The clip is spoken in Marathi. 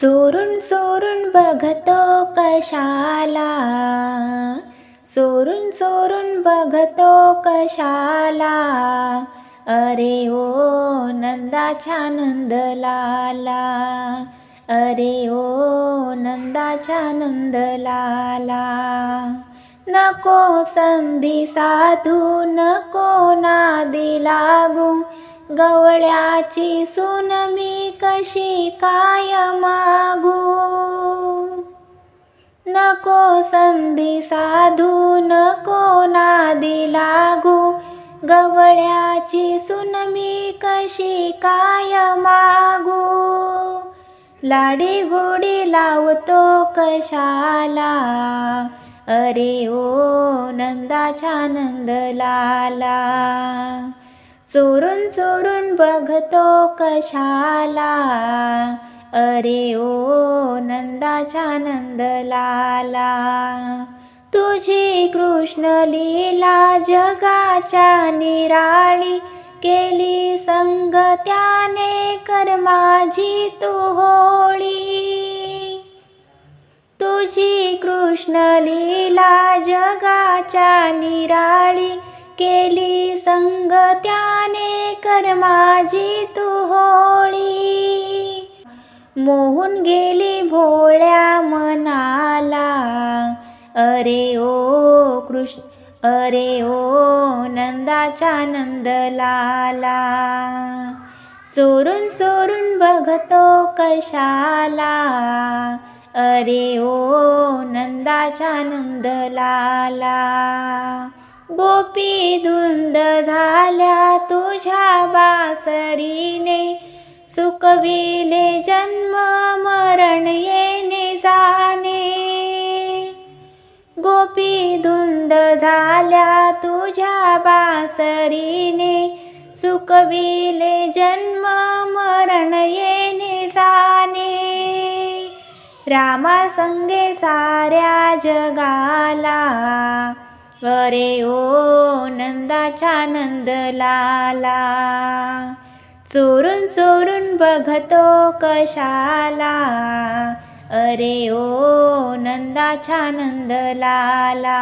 चोरून चोरून बघतो कशाला. चोरून चोरून बघतो कशाला. अरे ओ नंदाच्या नंदलाला. अरे ओ नंदाच्या नंदलाला. नको संधी साधू नको नादी लागू. गवळ्याची सून मी कशी काय मागू? नको संधी साधू नको नादी लागू. गवळ्याची सून मी कशी काय मागू? लाडी गोडी लावतो कशाला? अरे ओ नंदाच्या नंद लाला चोरून चोरून बघतो कशाला? अरे ओ नंदाच्या नंदलाला. तुझी कृष्ण लीला जगाच्या निराळी केली संग त्याने कर माझी तू होळी. तुझी कृष्ण लीला जगाच्या निराळी कर माझी तू होळी. मोहून गेली भोळ्या मनाला. अरे ओ कृष्ण अरे ओ नंदाच्या नंदलाला. लाला सोरून बघतो कशाला. अरे ओ नंदाच्या नंदलाला. गोपी धुंद झाल्या तुझ्या बासरीने. सुकविले जन्म मरण येणे जाणे. गोपी धुंद झाल्या तुझ्या बासरीने. सुकविले जन्म मरण येणे जाणे. रामा संगे साऱ्या जगाला अरे ओ नंदाच्या नंद लाला चोरून चोरून बघतो कशाला? अरे ओ नंदाच्या नंद लाला